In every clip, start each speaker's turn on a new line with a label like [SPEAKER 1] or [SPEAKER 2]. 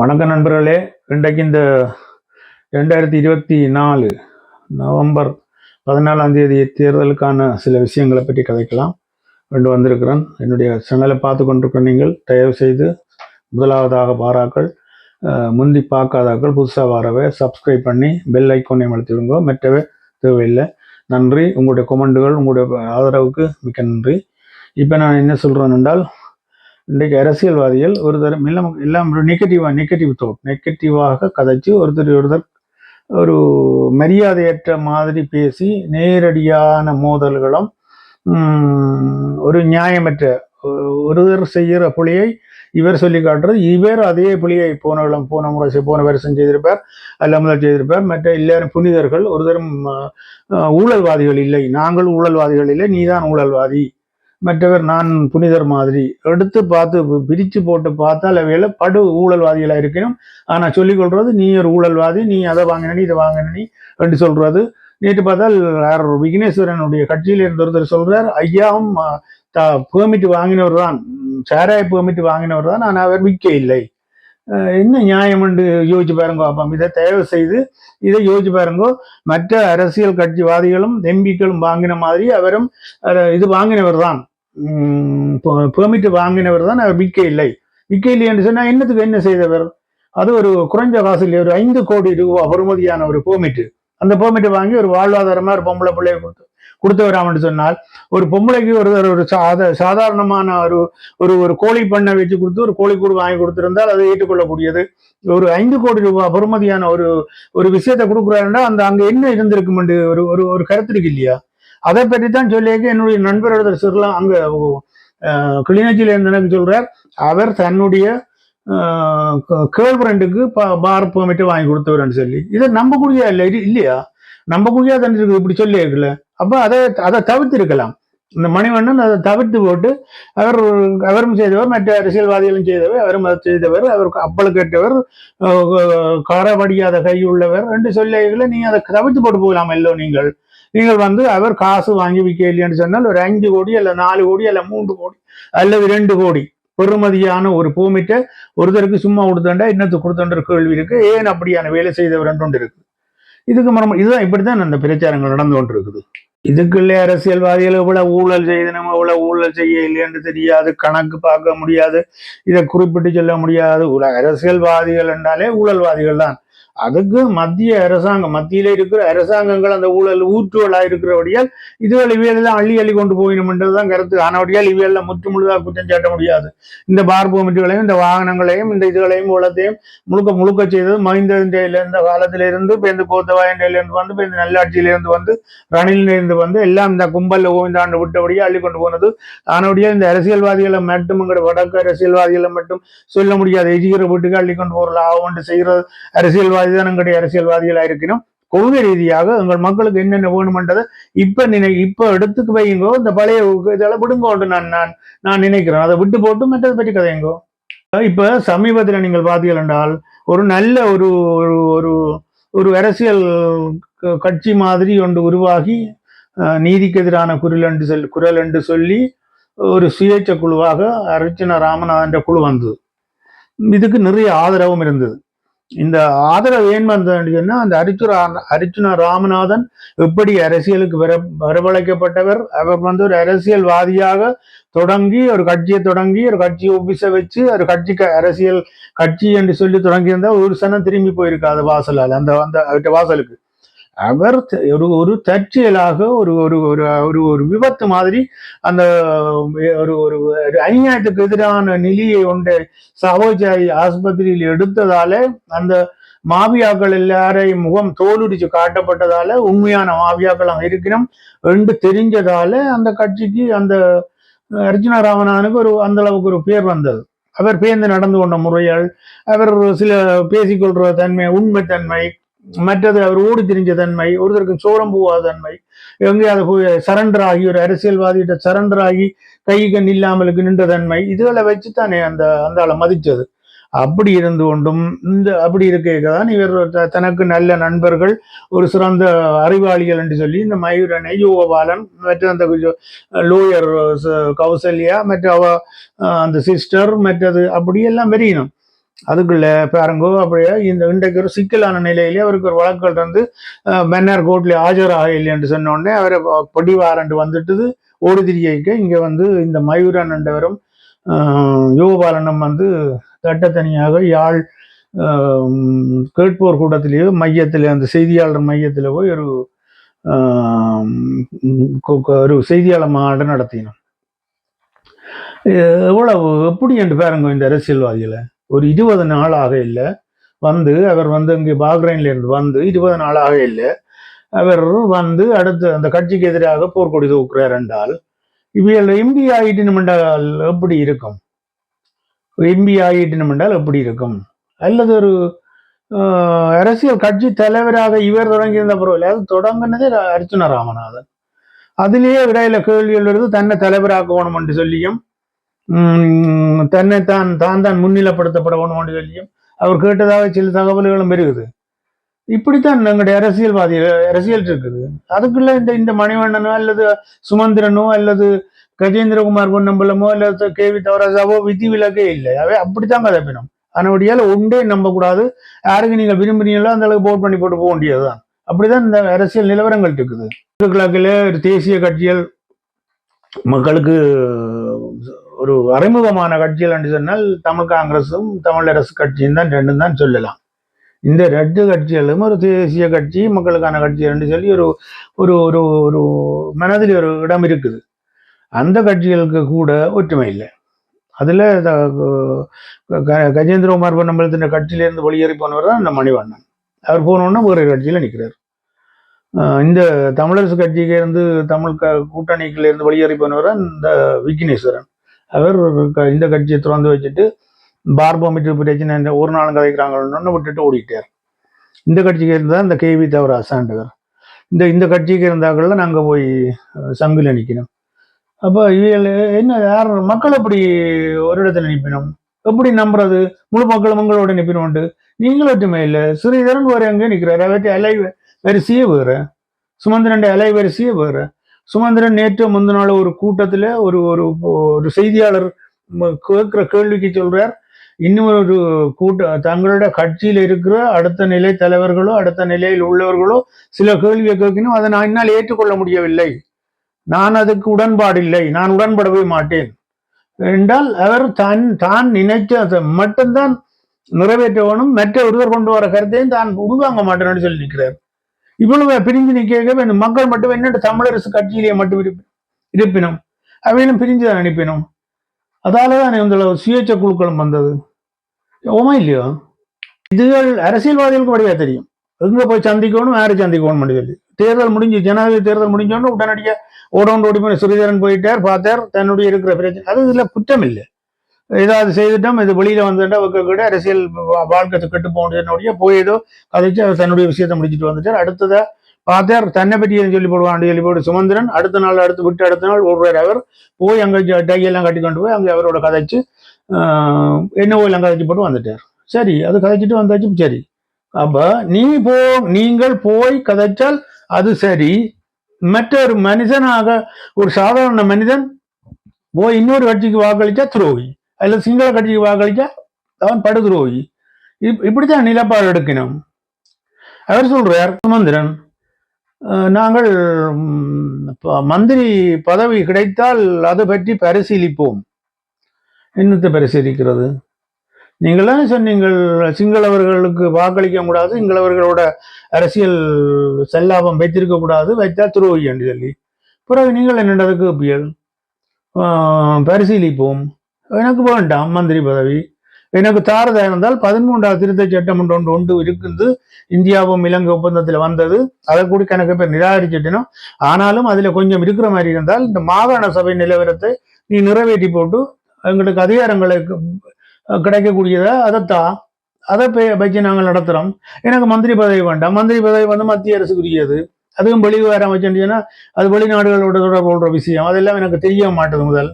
[SPEAKER 1] வணக்கம் நண்பர்களே இன்றைக்கு இந்த ரெண்டாயிரத்தி இருபத்தி நாலு நவம்பர் பதினாலாம் தேதி தேர்தலுக்கான சில விஷயங்களை பற்றி கதைக்கலாம். கொண்டு வந்திருக்கிறேன். என்னுடைய சேனலை பார்த்து கொண்டிருக்கிற நீங்கள் தயவு செய்து முதலாவதாக பாராக்கள் முந்தி பார்க்காதாக்கள் புதுசாக வரவே சப்ஸ்கிரைப் பண்ணி பெல் ஐக்கோனையும் அழுத்திவிடுங்க மற்றவே தேவையில்லை. நன்றி. உங்களுடைய கொமெண்டுகள் உங்களுடைய ஆதரவுக்கு மிக்க நன்றி. இப்போ நான் என்ன சொல்கிறேன் என்றால் இன்றைக்கு அரசியல்வாதிகள் ஒரு தரம் எல்லாம் எல்லாம் நெகட்டிவாக நெகட்டிவ் தோட் நெகட்டிவாக கதைச்சு ஒருத்தர் ஒருத்தர் ஒரு மரியாதையற்ற மாதிரி பேசி நேரடியான மோதல்களும் ஒரு நியாயமற்ற ஒருவர் செய்கிற புலியை இவர் சொல்லி காட்டுறது இவர் அதே புலியை போனவளம் போன முறை போன வருஷம் செய்திருப்பார் அல்ல முதல் செய்திருப்பார். மற்ற எல்லாரும் புனிதர்கள் ஒருதரும் ஊழல்வாதிகள் இல்லை. நாங்கள் ஊழல்வாதிகள் இல்லை நீதான் ஊழல்வாதி. மற்றவர் நான் புனிதர் மாதிரி. எடுத்து பார்த்து பிரித்து பிரிச்சு போட்டு பார்த்தால் அவையில படு ஊழல்வாதிகளாக இருக்கணும் ஆனால் சொல்லிக்கொள்வது நீ ஒரு ஊழல்வாதி நீ அதை வாங்கினி இதை வாங்கினி என்று சொல்கிறது நேற்று பார்த்தால் யார் விக்னேஸ்வரனுடைய கட்சியில் இருந்த ஒருத்தர் சொல்கிறார் ஐயாவும் பெர்மிட் வாங்கினவர் தான் சாராய பெர்மிட் வாங்கினவர் தான் ஆனால் அவர் விற்க இல்லை என்ன நியாயம் என்று யோசிச்சு பாருங்கோ அப்போ இதை தயவு செய்து இதை யோசிச்சு பாருங்கோ. மற்ற அரசியல் கட்சிவாதிகளும் எம்பிக்களும் வாங்கின மாதிரி அவரும் இது வாங்கினவர் தான். பெர்மிட் வாங்கினவர் தான் அவர் விற்க இல்லை. விற்க இல்லை என்று சொன்னால் என்னத்துக்கு என்ன செய்தவர்? அது ஒரு குறைஞ்ச காசுல ஒரு ஐந்து கோடி ரூபா பெறுமதியான ஒரு பெர்மிட் அந்த பெர்மிட்டை வாங்கி ஒரு வாழ்வாதாரமாக ஒரு பொம்பளை பிள்ளைய கொடுத்து கொடுத்தவராமன்னு சொன்னால் ஒரு பொம்பளைக்கு ஒரு ஒரு சாத சாதாரணமான ஒரு ஒரு ஒரு கோழி பண்ணை வச்சு கொடுத்து ஒரு கோழிக்கூடு வாங்கி கொடுத்திருந்தால் அதை ஏற்றுக்கொள்ளக்கூடியது. ஒரு ஐந்து கோடி ரூபாய் பெறுமதியான ஒரு ஒரு விஷயத்தை கொடுக்குறாருன்னா அந்த அங்கே என்ன இருந்திருக்கும் ஒரு ஒரு ஒரு கருத்து இருக்கு இல்லையா? அதை பற்றி தான் சொல்லியிருக்க என்னுடைய நண்பர் ஒருத்தர் சொல்லலாம் அங்கே அஹ், கிளிநொச்சியில எனக்கு சொல்றார். அவர் தன்னுடைய கேர்ள் ஃப்ரெண்டுக்கு பார் பெர்மிட் வாங்கி கொடுத்தவர்னு சொல்லி. இதை நம்பக்கூடிய இல்லை? இது இல்லையா? நம்பக்கூடிய தானே இருக்குது? இப்படி சொல்லி இருக்குல்ல அப்போ அதை அதை தவிர்த்திருக்கலாம். இந்த மணிவண்ணன் அதை தவிர்த்து போட்டு அவர் அவரும் செய்தவர் மற்ற அரசியல்வாதிகளும் செய்தவர் அவரும் அதை செய்தவர் அவர் அப்பல் கேட்டவர் அஹ், காரபடியாத கை உள்ளவர் என்று சொல்லிகளை நீங்க அதை தவிர்த்து போட்டு போகலாம் எல்லோ நீங்கள். நீங்கள் வந்து அவர் காசு வாங்கி விற்க இல்லைன்னு சொன்னால் ஒரு அஞ்சு கோடி அல்ல நாலு கோடி அல்ல மூன்று கோடி அல்லது ரெண்டு கோடி பெறுமதியான ஒரு பூமிட்ட ஒருத்தருக்கு சும்மா கொடுத்தாண்டா இன்னத்துக்கு கொடுத்தன்ற கேள்வி இருக்கு. ஏன் அப்படியான வேலை செய்தவர் ஒன்று இருக்கு. இதுக்கு மரம் இதுதான் இப்படித்தான் அந்த பிரச்சாரங்கள் நடந்து கொண்டு இருக்குது இதுக்குள்ளே அரசியல்வாதிகள் இவ்வளவு ஊழல் செய்தனும் இவ்வளவு ஊழல் செய்ய இல்லைன்னு தெரியாது கணக்கு பார்க்க முடியாது இதை குறிப்பிட்டு சொல்ல முடியாது. உல- அரசியல்வாதிகள் என்றாலே ஊழல்வாதிகள் தான் அதுக்கு மத்திய அரசாங்கம் மத்தியில இருக்கிற அரசாங்கங்கள் அந்த ஊழல் ஊற்றுவலா இருக்கிறபடியால் இதுகள் இவையெல்லாம் அள்ளி அள்ளி கொண்டு போயிடும்ன்றதுதான் கருத்து. ஆனபடியால் இவையெல்லாம் முற்று முழுதாக குற்றம் சாட்ட முடியாது. இந்த பார் இந்த வாகனங்களையும் இந்த இதுகளையும் உலத்தையும் முழுக்க முழுக்க செய்தது மஹிந்த இருந்த காலத்திலிருந்து இப்போ இந்த கோத்தவாயண்டிலிருந்து வந்து இப்போ இந்த நல்லாட்சியிலிருந்து வந்து ரணிலிருந்து வந்து எல்லாம் இந்த கும்பல்ல ஓய்ந்தாண்டு விட்டபடியே அள்ளி கொண்டு போனது. ஆனபடியால் இந்த அரசியல்வாதிகளை மட்டும் இங்கிற வடக்கு அரசியல்வாதிகளை மட்டும் சொல்ல முடியாது. எஜிக்கிற வீட்டுக்கு அள்ளி கொண்டு போகிற ஆகும் செய்கிற அரசியல்வாதி தான் எங்களுடைய அரசியல்வாதிகளாக இருக்கணும் கொள்கை ரீதியாக எங்கள் மக்களுக்கு என்னென்ன வேணுமென்றதை இப்ப நினை இப்ப எடுத்துக்கு வையுங்கோ இந்த பழைய இதெல்லாம் விடுங்கோண்டு நான் நான் நான் நினைக்கிறேன். அதை விட்டு போட்டு மற்றதை பற்றி கதையுங்கோ. இப்ப சமீபத்தில் நீங்கள் பார்த்தீர்கள் என்றால் ஒரு நல்ல ஒரு ஒரு ஒரு ஒரு அரசியல் க- கட்சி மாதிரி ஒன்று உருவாகி அஹ், நீதிக்கு எதிரான குரல் என்று சொல் குரல் என்று சொல்லி ஒரு சுயேட்சை குழுவாக அர்ச்சனா ராமநாதன் குழு வந்தது. இதுக்கு நிறைய ஆதரவும் இருந்தது. இந்த ஆதரவு ஏன் வந்ததுன்னு சொன்னா அந்த அரிச்சுரா அர்ச்சுனா ராமநாதன் எப்படி அரசியலுக்கு வர வரவழைக்கப்பட்டவர்? அவர் வந்து ஒரு அரசியல்வாதியாக தொடங்கி ஒரு கட்சியை தொடங்கி ஒரு கட்சி ஆபீஸை வச்சு ஒரு கட்சிக்கு அரசியல் கட்சி என்று சொல்லி தொடங்கியிருந்தா ஒரு சனம் திரும்பி போயிருக்காது வாசலால் அந்த அந்த அவர்கிட்ட வாசலுக்கு. அவர் ஒரு ஒரு தற்செயலாக ஒரு ஒரு ஒரு ஒரு ஒரு விபத்து மாதிரி அந்த ஒரு ஒரு அநியாயத்துக்கு எதிரான நிலையை ஒன்றை சகோஜாய் ஆஸ்பத்திரியில் எடுத்ததால அந்த மாவியாக்கள் எல்லாரையும் முகம் தோலுடிச்சு காட்டப்பட்டதால உண்மையான மாவியாக்கள் அங்கே இருக்கிறோம் என்று தெரிஞ்சதால அந்த கட்சிக்கு அந்த அர்ஜுனா ராமநாதனுக்கு ஒரு அந்த அளவுக்கு ஒரு பேர் வந்தது. அவர் பேர்ந்து நடந்து கொண்ட முறைகள் அவர் சில பேசிக்கொள்ற தன்மை உண்மைத்தன்மை மற்றது அவர் ஓடி திரிஞ்ச தன்மை ஒருத்தருக்கு சோரம் போவாத தன்மை எங்கேயாவது போய் சரண்டர் ஆகி ஒரு அரசியல்வாதிகிட்ட சரண்டர் ஆகி கை கண் இல்லாமலுக்கு நின்ற தன்மை இதுகளை வச்சு தானே அந்த அந்த ஆளை மதிச்சது. அப்படி இருந்து கொண்டும் இந்த அப்படி இருக்க தான் இவர் த- தனக்கு நல்ல நண்பர்கள் ஒரு சிறந்த அறிவாளிகள் என்று சொல்லி இந்த மயூரனை யோகபாலன் மற்ற அந்த லோயர் கௌசல்யா மற்ற அவ அந்த சிஸ்டர் மற்றது அப்படியெல்லாம் வெறியணும் அதுக்குள்ள பாருங்கோ அப்படியே இந்த இன்றைக்கு ஒரு சிக்கலான நிலையிலே அவருக்கு ஒரு வழக்குகள் வந்து அஹ், மன்னர் கோர்ட்ல ஆஜராக இல்லைன்னு சொன்னோடனே அவரை பொடி அவரை வந்துட்டுது. ஓடி திரிக்க இங்கே வந்து இந்த மயூரன் என்றவரும் யோகபாலனும் வந்து தட்டத்தனியாக யாழ் கேட்போர் கூட்டத்திலேயோ மையத்தில் அந்த செய்தியாளர் மையத்தில் போய் ஒரு ஒரு செய்தியாளர் மாநாடு நடத்தினோம். எவ்வளவு எப்படி என்று பாருங்க இந்த அரசியல்வாதிகளை. ஒரு இருபது நாளாக இல்லை. வந்து அவர் வந்து இங்கே பாக்ரைன்ல இருந்து வந்து இருபது நாளாக இல்லை. அவர் வந்து அடுத்து அந்த கட்சிக்கு எதிராக போர்க்கொடி தூக்குறார் என்றால் இவையில் எம்பி ஆயிட்டினம் என்றால் எப்படி இருக்கும்? எம்பி ஆயிட்டினம் என்றால் எப்படி இருக்கும்? அல்லது ஒரு ஆஹ், அரசியல் கட்சி தலைவராக இவர் தொடங்கியிருந்த பரவாயில்ல அது தொடங்கினதே அர்ச்சுன ராமநாதன் அதிலேயே இடையில கேள்விகள் வருது தன்னை தலைவராக்கணும் என்று சொல்லியும் தன்னை தான் தான் தான் முன்னிலைப்படுத்தப்பட என்று சொல்லியும் அவர் கேட்டதாக சில தகவல்களும் பெருகுது இப்படித்தான் எங்களுடைய அரசியல்வாதி அரசியல் இருக்குது. அதுக்குள்ள இந்த இந்த மணிவண்ணனோ அல்லது சுமந்திரனோ அல்லது கஜேந்திரகுமார் பொன்னம்பலமோ அல்லது கே வி தவராசாவோ விதி விலக்கே இல்லை. அவை அப்படித்தான் கதப்பினோம். அதனுடையால ஒன்றே நம்பக்கூடாது. யாருக்கு நீங்க விரும்புறீங்களோ அந்த அளவுக்கு போட் பண்ணி போட்டு போக வேண்டியதுதான். அப்படிதான் இந்த அரசியல் நிலவரங்கள் இருக்குது. கிழக்கில் தேசிய கட்சிகள் மக்களுக்கு ஒரு அறிமுகமான கட்சிகள் என்று சொன்னால் தமிழ் காங்கிரஸும் தமிழரசு கட்சியும் தான் ரெண்டும் தான் சொல்லலாம். இந்த ரெண்டு கட்சிகளும் ஒரு தேசிய கட்சி மக்களுக்கான கட்சி என்று சொல்லி ஒரு ஒரு ஒரு ஒரு மனதில் ஒரு இடம் இருக்குது. அந்த கட்சிகளுக்கு கூட ஒற்றுமை இல்லை. அதில் கஜேந்திரகுமார் பொன்னம்பலத்தின் கட்சியிலேருந்து வெளியேறி போனவர் தான் இந்த மணிவண்ணன். அவர் போனோன்னா வேறு கட்சியில் நிற்கிறார் இந்த தமிழரசு கட்சியிலேருந்து தமிழ் க கூட்டணிக்கிலேருந்து வெளியேறி போனவர் தான் இந்த விக்னேஸ்வரன் அவர் க- இந்த கட்சியை திறந்து வச்சுட்டு பார்போமீட்டர் பிரச்சனை இந்த ஒரு நாளும் கதைக்கிறாங்கன்னு விட்டுட்டு ஓடிட்டார். இந்த கட்சிக்கு இருந்தால் இந்த கேவி தவிர அசாண்டவர் இந்த இந்த கட்சிக்கு இருந்தாக்கள்ல நாங்கள் போய் சங்கில் நிற்கணும் அப்போ இவையில் என்ன யார் மக்கள் எப்படி ஒரு இடத்துல நிற்பினோம் எப்படி நம்புறது? முழு மக்களும் உங்களோட நிற்பினோண்டு நீங்களும் ஒற்றுமை இல்லை. ஸ்ரீதரன் வேறு எங்கேயும் நிற்கிறார் அவற்றை அலை வரிசையே வேறு. சுமந்திரன் அலை வரிசையே வேறு. சுமந்திரன் நேற்று முந்தினால ஒரு கூட்டத்தில் ஒரு ஒரு ஒரு செய்தியாளர் கேட்குற கேட்கிற கேள்விக்கு சொல்றார். இன்னும் ஒரு கூட்ட தங்களோட கட்சியில் இருக்கிற அடுத்த நிலை தலைவர்களோ அடுத்த நிலையில் உள்ளவர்களோ சில கேள்வியை கேட்கணும். அதை நான் என்னால் ஏற்றுக்கொள்ள முடியவில்லை. நான் அதுக்கு உடன்பாடில்லை நான் உடன்படவே மாட்டேன். என்றால் அவர் தான் தான் நினைச்ச மட்டும்தான் நிறைவேற்ற வேணும் மற்ற ஒருவர் கொண்டு வர கருத்தையும் தான் உள்வாங்க மாட்டேன்னு சொல்லி நிற்கிறார். இவ்வளவு பிரிஞ்சு நிற்க வேண்டும். மக்கள் மட்டும் என்னென்ன தமிழரசு கட்சியிலேயே மட்டும் இருப்பி- இருப்பினும் அவையிலும் பிரிஞ்சு தான் அனுப்பினோம் அதால தான் இந்த சுயேட்ச குழுக்களும் வந்தது. ஓமா இல்லையோ? இதுகள் அரசியல்வாதிகளுக்கு வடிவா தெரியும். எங்க போய் சந்திக்கணும் யாரை சந்திக்கணும் சொல்லி தேர்தல் முடிஞ்சு ஜனாதிபதி தேர்தல் முடிஞ்சோன்னு உடனடியா ஓடோண்டு ஓடி போய் ஸ்ரீதரன் போயிட்டார் பார்த்தார் தன்னுடைய இருக்கிற பிரச்சனை. அது இதுல குற்றம் இல்லை. ஏதாவது செய்துட்டோம் இது வெளியில வந்துட்டா கூட அரசியல் வா- வாழ்க்கை கெட்டு போனதுனுடைய போய் ஏதோ கதைச்சு அவர் தன்னுடைய விஷயத்தை முடிச்சுட்டு வந்துட்டார். அடுத்ததை பார்த்தார் தன்னை பற்றி எதுவும் சொல்லி போடுவான் சொல்லி போட்டு சுமந்திரன் அடுத்த நாள் அடுத்து விட்டு அடுத்த நாள் ஓடுறார் அவர் போய் அங்கே டையெல்லாம் கட்டி கொண்டு போய் அங்கே அவரோட கதைச்சு என்ன என்னவோ எல்லாம் கதைச்சு போட்டு வந்துட்டார். சரி அது கதைச்சிட்டு வந்தாச்சு சரி. அப்போ நீ போ நீங்கள் போய் கதைச்சால் அது சரி. மற்றொரு மனிதனாக ஒரு சாதாரண மனிதன் போய் இன்னொரு கட்சிக்கு வாக்களிச்சா துரோகி. அதில் சிங்கள கட்சிக்கு வாக்களிச்சா அவன் படுதுரோகி இப்- இப்படித்தான் நிலப்பாடு எடுக்கணும் அவர் சொல்றார் சுமந்திரன் நாங்கள் ப- மந்திரி பதவி கிடைத்தால் அதை பற்றி பரிசீலிப்போம் என்னத்தை பரிசீலிக்கிறது நீங்கள் தானே சொன்னீங்கள் சிங்களவர்களுக்கு வாக்களிக்க கூடாது சிங்களவர்களோட அரசியல் செல்லாபம் வைத்திருக்க கூடாது வைத்தா துரோகி என்று சொல்லி பிறகு நீங்கள் என்னடதுக்கு பரிசீலிப்போம் எனக்கு வேண்டாம் மந்திரி பதவி. எனக்கு தாரதம் இருந்தால் பதிமூன்றாவது திருத்த சட்டம் ஒன்று ஒன்று ஒன்று இருக்குது இந்தியாவும் இலங்கை ஒப்பந்தத்தில் வந்தது. அதை கூட கணக்கு பேர் நிராகரிச்சிட்டனும் ஆனாலும் அதில் கொஞ்சம் இருக்கிற மாதிரி இருந்தால் இந்த மாகாண சபை நிலவரத்தை நீ நிறைவேற்றி போட்டு எங்களுக்கு அதிகாரங்களை கிடைக்கக்கூடியதை? அதைத்தான் அதை வச்சு நாங்கள் நடத்துகிறோம் எனக்கு மந்திரி பதவி வேண்டாம். மந்திரி பதவி வந்து மத்திய அரசுக்குரியது. அதுவும் வெளிவாரம் வச்சுட்டீங்கன்னா அது வெளிநாடுகளோட தொடர்பு விஷயம். அதெல்லாம் எனக்கு தெரிய மாட்டேது முதல்.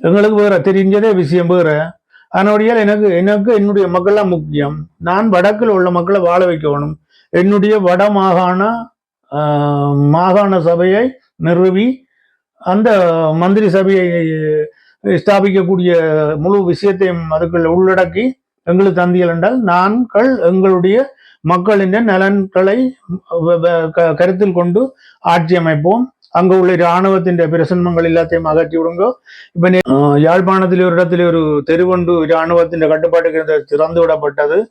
[SPEAKER 1] எங்களுக்கு வேற தெரிஞ்சதே விஷயம் வேற. அதனுடைய எனக்கு எனக்கு என்னுடைய மக்கள்லாம் முக்கியம். நான் வடக்கில் உள்ள மக்களை வாழ வைக்கணும். என்னுடைய வட மாகாண மாகாண சபையை நிறுவி அந்த மந்திரி சபையை ஸ்தாபிக்கக்கூடிய முழு விஷயத்தையும் அதுக்குள்ள உள்ளடக்கி எங்களுக்கு தந்தியல் என்றால் நாங்கள் எங்களுடைய மக்களின் நலன்களை க- கருத்தில் கொண்டு ஆட்சி அமைப்போம். அங்க உள்ள இராணுவத்தின் பிரசன்மங்கள் எல்லாத்தையும் அகற்றி விடுங்க. இப்ப நே- ஆஹ் யாழ்ப்பாணத்தில் ஒரு இடத்துல ஒரு தெருவொண்டு இராணுவத்தின் கட்டுப்பாட்டுக்கு திறந்து விடப்பட்டது.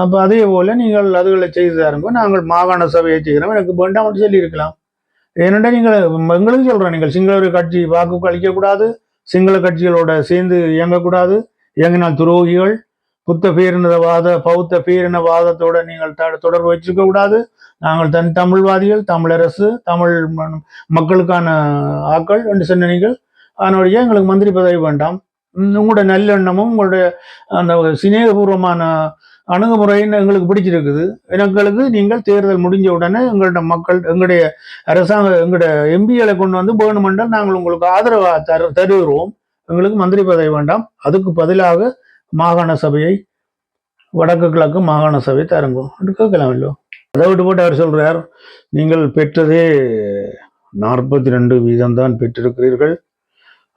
[SPEAKER 1] அப்ப அதே போல நீங்கள் அதுகளை செய்து தருங்கோ. நாங்கள் மாகாண சபையை செய்கிறோம். எனக்கு வேண்டாம் என்று சொல்லி இருக்கலாம் ஏனென்றால் நீங்கள் எங்களுக்கு சொல்றேன் நீங்கள் சிங்கள கட்சி வாக்கு அளிக்கக்கூடாது சிங்கள கட்சிகளோட சேர்ந்து இயங்கக்கூடாது இயங்கினால் துரோகிகள் புத்த பேரினவாத பௌத்த பீரினவாதத்தோட நீங்கள் த- தொடர்பு வச்சுக்க கூடாது. நாங்கள் தன் தமிழ்வாதிகள் தமிழரசு தமிழ் மக்களுக்கான ஆக்கள் என்று சொன்ன நீங்கள். அதனுடைய எங்களுக்கு மந்திரி பதவி வேண்டாம். உங்களோட நல்லெண்ணமும் உங்களுடைய அந்த சிநேகபூர்வமான அணுகுமுறைன்னு எங்களுக்கு பிடிச்சிருக்குது. எங்களுக்கு நீங்கள் தேர்தல் முடிஞ்ச உடனே எங்களோட மக்கள் எங்களுடைய அரசாங்க எங்களுடைய எம்பிகளை கொண்டு வந்து வேணுமென்றால் நாங்கள் உங்களுக்கு ஆதரவாக தரு தருகிறோம். எங்களுக்கு மந்திரி பதவி வேண்டாம். அதுக்கு பதிலாக மாகாண சபையை வடக்கு கிழக்கு மாகாண சபை தரங்கும். கேட்கலாம் இல்லோ அதை விட்டு போட்டு அவர் சொல்கிறார் நீங்கள் பெற்றதே நாற்பத்தி ரெண்டு வீதம் தான் பெற்றிருக்கிறீர்கள்.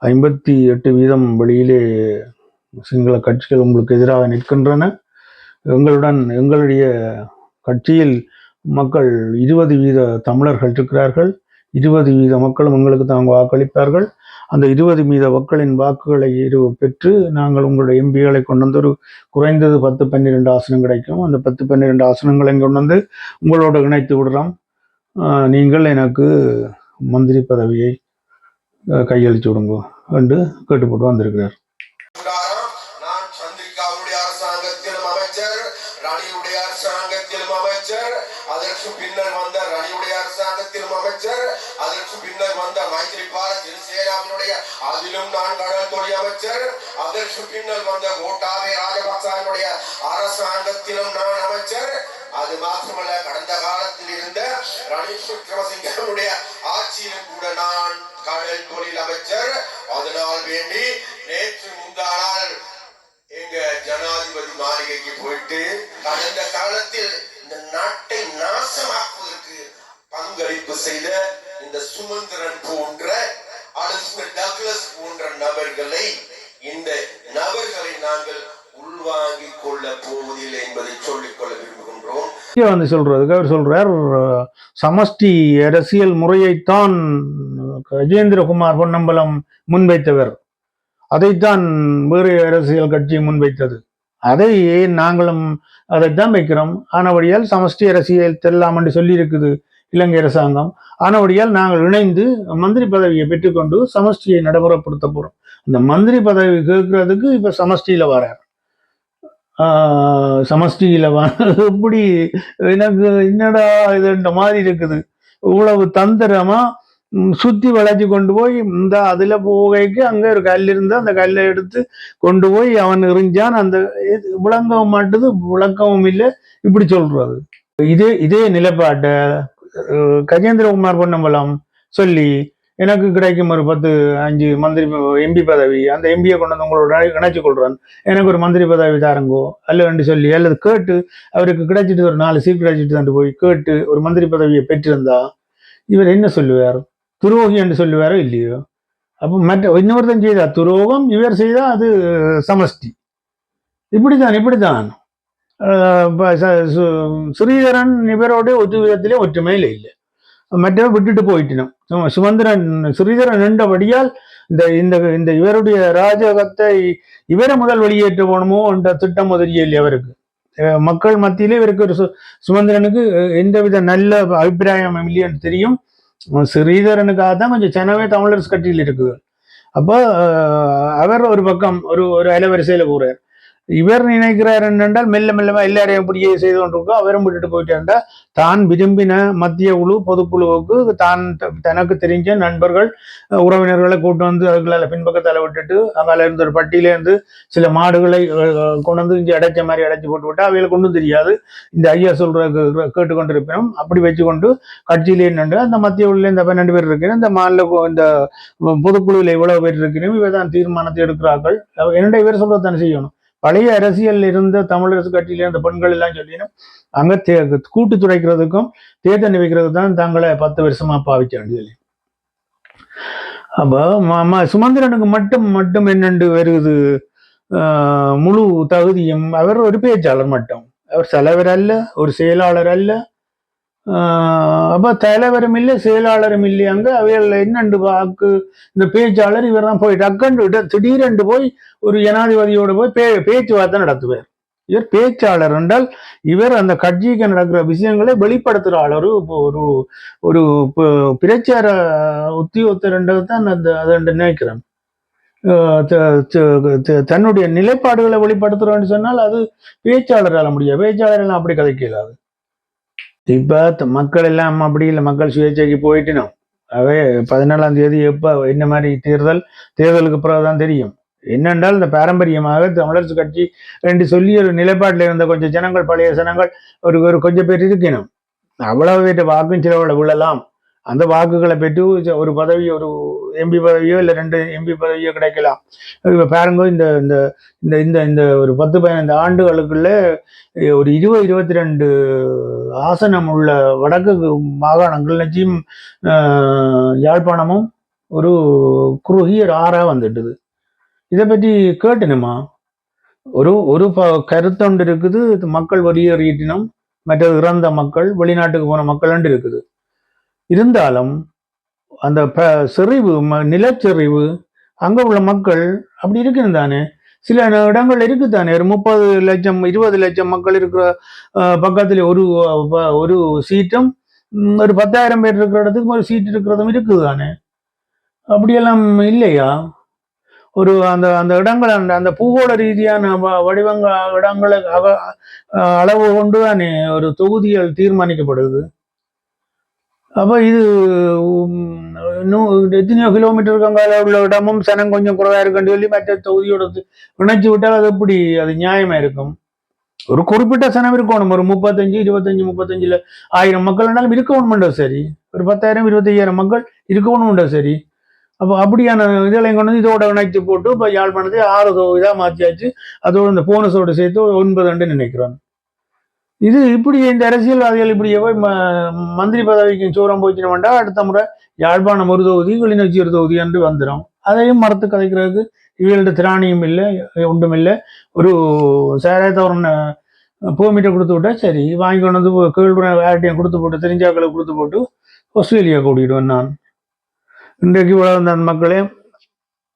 [SPEAKER 1] ஐம்பத்தி எட்டு வீதம் வெளியிலே சிங்கள கட்சிகள் உங்களுக்கு எதிராக நிற்கின்றன. எங்களுடன் எங்களுடைய கட்சியில் மக்கள் இருபது வீத தமிழர்கள் இருக்கிறார்கள். இருபது வீத மக்களும் எங்களுக்கு தாங்க வாக்களிப்பார்கள். அந்த இருபது மீத மக்களின் வாக்குகளை இரு பெற்று நாங்கள் உங்களுடைய எம்பிகளை கொண்டு வந்து ஒரு குறைந்தது பத்து பன்னிரெண்டு ஆசனம் கிடைக்கும். அந்த பத்து பன்னிரெண்டு ஆசனங்களையும் கொண்டு வந்து உங்களோட இணைத்து விடுறோம். நீங்கள் எனக்கு மந்திரி பதவியை கையளித்து விடுங்க என்று கேட்டுப்பட்டு வந்திருக்கிறார்.
[SPEAKER 2] அதற்கு பின்னர் வந்த கோட்டாபே ராஜபக்சாவினுடைய அரசாங்கத்திலும் நான் அமைச்சர். அது மாத்திரமல்ல கடந்த காலத்தில் இருந்த ரணில் விக்ரமசிங்கனுடைய ஆட்சியிலும் கூட நான் கடல் தொழில் அமைச்சர். அதனால் வேண்டி நேற்று முந்தானால் எங்க ஜனாதிபதி மாளிகைக்கு போயிட்டு கடந்த காலத்தில் இந்த நாட்டை நாசமாக்குவதற்கு பங்களிப்பு செய்த இந்த சுமந்திரன் போன்ற அல்லது டக்ளஸ் போன்ற நபர்களை இந்த நபர்களை நாங்கள் உள்வாங்கிக் கொள்ள போவதில்லை என்பதை சொல்லிக் கொள்ள விரும்புகின்றோம்.
[SPEAKER 1] வந்து சொல்றதுக்கு அவர் சொல்றார் சமஷ்டி அரசியல் முறையைத்தான் கஜேந்திரகுமார் பொன்னம்பலம் முன்வைத்தவர். அதைத்தான் வேறு அரசியல் கட்சி முன்வைத்தது. அதை நாங்களும் அதைத்தான் வைக்கிறோம். ஆனபடியால் சமஷ்டி அரசியல் தெல்லாம் என்று சொல்லியிருக்குது இலங்கை அரசாங்கம். ஆனபடியால் நாங்கள் இணைந்து மந்திரி பதவியை பெற்றுக்கொண்டு சமஷ்டியை நடைமுறைப்படுத்த போகிறோம் அந்த மந்திரி பதவி கேட்கறதுக்கு இப்போ சமஷ்டியில வரார் ஆஹ் சமஷ்டியில வ எப்படி எனக்கு என்னடா இதுன்ற மாதிரி இருக்குது. இவ்வளவு தந்திரமா சுத்தி வளைச்சு கொண்டு போய் இந்த அதுல போகைக்கு அங்க ஒரு கல் இருந்து அந்த கல்லை எடுத்து கொண்டு போய் அவன் எறிஞ்சான் அந்த இது விளங்கவும் மாட்டுது விளக்கவும் இல்லை. இப்படி சொல்றது. இதே இதே நிலைப்பாட்டை கஜேந்திரகுமார் பொன்னம்பலம் சொல்லி எனக்கு கிடைக்கும் ஒரு பத்து அஞ்சு மந்திரி எம்பி பதவி. அந்த எம்பியை கொண்டு வந்து உங்களோட இணைச்சு கொள்றேன். எனக்கு ஒரு மந்திரி பதவி தாருங்கோ அல்ல சொல்லி அல்லது கேட்டு அவருக்கு கிடைச்சிட்டு ஒரு நாலு சீட் கிடைச்சிட்டு தான் போய் கேட்டு ஒரு மந்திரி பதவியை பெற்றிருந்தா இவர் என்ன சொல்லுவார்? துரோகி என்று சொல்லுவாரோ இல்லையோ? அப்போ மற்ற இன்னொருத்தன் செய்தா? துரோகம் இவர் செய்தா அது சமஷ்டி. இப்படித்தான் இப்படித்தான். ஆஹ் ஸ்ரீதரன் இவரோட ஒத்து விதத்திலே ஒற்றுமையில் இல்லை. மற்றவன் விட்டுட்டு போயிட்டினோம் சுமந்திரன் ஸ்ரீதரன் நின்றபடியால் இந்த இந்த இந்த இவருடைய ராஜகத்தை இவரை முதல் வெளியேற்ற போகணுமோ என்ற திட்டம் முதலிய அவருக்கு. மக்கள் மத்தியிலே இவருக்கு ஒரு சு- சுமந்திரனுக்கு எந்தவித நல்ல அபிப்பிராயம் இல்லைன்னு தெரியும். ஸ்ரீதரனுக்காக தான் கொஞ்சம் சென்னவே தமிழரசு கட்சியில் இருக்குது. அப்போ அவர் ஒரு பக்கம் ஒரு ஒரு அலைவரிசையில் கூறார் இவர் நினைக்கிறார் என்னென்றால் மெல்ல மெல்லமா எல்லாரையும் இப்படியே செய்து கொண்டிருக்கோம். அவரும் விட்டுட்டு போயிட்டாண்டா தான் விரும்பின மத்திய குழு பொதுக்குழுவுக்கு தான் தனக்கு தெரிஞ்ச நண்பர்கள் உறவினர்களை கூட்டு வந்து அதுக்குள்ள பின்பக்கத்தால விட்டுட்டு அங்கால இருந்த ஒரு பட்டியிலேருந்து சில மாடுகளை கொண்டு வந்து இங்கே அடைச்ச மாதிரி அடைச்சி போட்டு விட்டா அவைகளுக்கு ஒன்றும் தெரியாது. இந்த ஐயா சொல்ற கேட்டுக்கொண்டிருப்பினும் அப்படி வச்சுக்கொண்டு கட்சியிலே நின்று அந்த மத்திய குழுல இந்த பன்னெண்டு பேர் இருக்கிறேன் இந்த மாநில இந்த பொதுக்குழுவில் இவ்வளவு பேர் இருக்கிறோம் இவை தான் தீர்மானத்தை எடுக்கிறார்கள். என்னுடைய என்னடா இவர் சொல்லத்தானே செய்யணும். பழைய அரசியல் இருந்த தமிழரசு கட்சியில இருந்த பெண்கள் எல்லாம் சொல்லினோம் அங்க தே கூட்டு துடைக்கிறதுக்கும் தேர்தல் வைக்கிறதுக்கு தான் தாங்களை பத்து வருஷமா பாவிச்சான்னு சொல்லி. அப்போ சுமந்திரனுக்கு மட்டும் மட்டும் என்னண்டு வருது? ஆஹ், முழு தகுதியும் அவர் ஒரு பேச்சாளர் மட்டும். அவர் தலைவர் அல்ல ஒரு செயலாளர் அல்ல அப்போ தலைவரும் இல்லை செயலாளரும் இல்லையாங்க அவைகள் என்னண்டு வாக்கு இந்த பேச்சாளர் இவர் தான் போய் டக்குன்னு திடீரென்று போய் ஒரு ஜனாதிபதியோடு போய் பே பேச்சுவார்த்தை நடத்துவார். இவர் பேச்சாளர் என்றால் இவர் அந்த கட்சிக்கு நடக்கிற விஷயங்களை வெளிப்படுத்துகிற ஆள் ஒரு ஒரு ஒரு ப- பிரச்சார உத்தியோகத்தர் தான் அந்த அதை நினைக்கிறேன். தன்னுடைய நிலைப்பாடுகளை வெளிப்படுத்துறோம்னு சொன்னால் அது பேச்சாளரால முடியாது. பேச்சாளரெல்லாம் அப்படி கதைக்கலாது. இப்போ மக்கள் எல்லாம் அப்படி இல்லை. மக்கள் சுயேட்சைக்கு போயிட்டினோம் அவே பதினாலாம் தேதி எப்போ என்ன மாதிரி தேர்தல்? தேர்தலுக்கு பிறகுதான் தெரியும். என்னென்றால் இந்த பாரம்பரியமாக தமிழரசு கட்சி என்று சொல்லி ஒரு நிலைப்பாட்டில் இருந்த கொஞ்சம் ஜனங்கள் பழைய ஜனங்கள் ஒரு ஒரு கொஞ்சம் பேர் இருக்கணும். அவ்வளவு பேர் வாக்கும் சிலவளை விழலாம் அந்த வாக்குகளை பெற்று ஒரு பதவி ஒரு எம்பி பதவியோ இல்லை ரெண்டு எம்பி பதவியோ கிடைக்கலாம். இப்போ பாருங்க இந்த இந்த இந்த இந்த இந்த ஒரு பத்து பதினைந்து ஆண்டுகளுக்குள்ள ஒரு இருபது இருபத்தி ரெண்டு ஆசனம் உள்ள வடக்கு மாகாணங்கள் நிச்சயம் யாழ்ப்பாணமும் ஒரு குறுகிய ஒரு ஆறாக வந்துட்டுது. இதை பற்றி கேட்டணுமா ஒரு ஒரு ப கருத்தொண்டு இருக்குது இது மக்கள் வெளியேறிட்டினம் மற்றது இறந்த மக்கள் வெளிநாட்டுக்கு போன மக்கள் இருக்குது. இருந்தாலும் அந்த ப செறிவு ம நிலச்சரிவு அங்கே உள்ள மக்கள் அப்படி இருக்குன்னு தானே. சில இடங்கள் இருக்குதானே ஒரு முப்பது லட்சம் இருபது லட்சம் மக்கள் இருக்கிற பக்கத்தில் ஒரு ஒரு சீட்டும் ஒரு பத்தாயிரம் பேர் இருக்கிற இடத்துக்கு ஒரு சீட் இருக்கிறதும் இருக்குது தானே. அப்படியெல்லாம் இல்லையா? ஒரு அந்த அந்த இடங்கள் அந்த அந்த பூகோள ரீதியான வ- வடிவங்க இடங்களை அளவு கொண்டு தானே ஒரு தொகுதிகள் தீர்மானிக்கப்படுது. அப்போ இது உம், இன்னும் எத்தனையோ கிலோமீட்டருக்கு அங்கால உள்ள இடமும் சனம் கொஞ்சம் குறைவாக இருக்குன்னு சொல்லி மற்ற தொகுதியோட இணைச்சு விட்டால் அது எப்படி? அது நியாயமா இருக்கும்? ஒரு குறிப்பிட்ட சனம் இருக்கணும். ஒரு முப்பத்தஞ்சு இருபத்தஞ்சு முப்பத்தஞ்சுல ஆயிரம் மக்கள் இருந்தாலும் இருக்கணும்ன்றோ சரி? ஒரு பத்தாயிரம் இருபத்தையாயிரம் மக்கள் இருக்கணும்ன்றோ சரி? அப்போ அப்படியான இதெல்லாம் கொண்டு வந்து இதோட இணைச்சு போட்டு இப்போ யாழ்ப்பாணத்தை ஆறு இதாக மாற்றியாச்சு அதோட இந்த போனஸோட சேர்த்து ஒன்பது ரெண்டு நினைக்கிறோம். இது இப்படி இந்த அரசியல்வாதிகள் இப்படி போய் ம- மந்திரி பதவிக்கு சூரம் போச்சுன்னு வேண்டாம் அடுத்த முறை யாழ்ப்பாணம் ஒரு தொகுதி கிளிநொச்சி ஒரு தொகுதி என்று வந்துடும் அதையும் மறுத்து கதைக்கிறதுக்கு இவர்கள்ட்ட திராணியும் இல்லை ஒன்றும் இல்லை ஒரு சேரத்தவரன் பூமிட்ட கொடுத்து விட்டா சரி. வாங்கி கொண்டு வந்து கேள்வி வேட்டையும் கொடுத்து போட்டு தெரிஞ்சாக்களை கொடுத்து போட்டு ஆஸ்திரேலியா கூட்டிடுவேன் நான். இன்றைக்கு வளர்ந்த மக்களே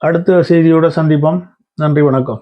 [SPEAKER 1] அடுத்த செய்தியோட சந்திப்போம். நன்றி வணக்கம்.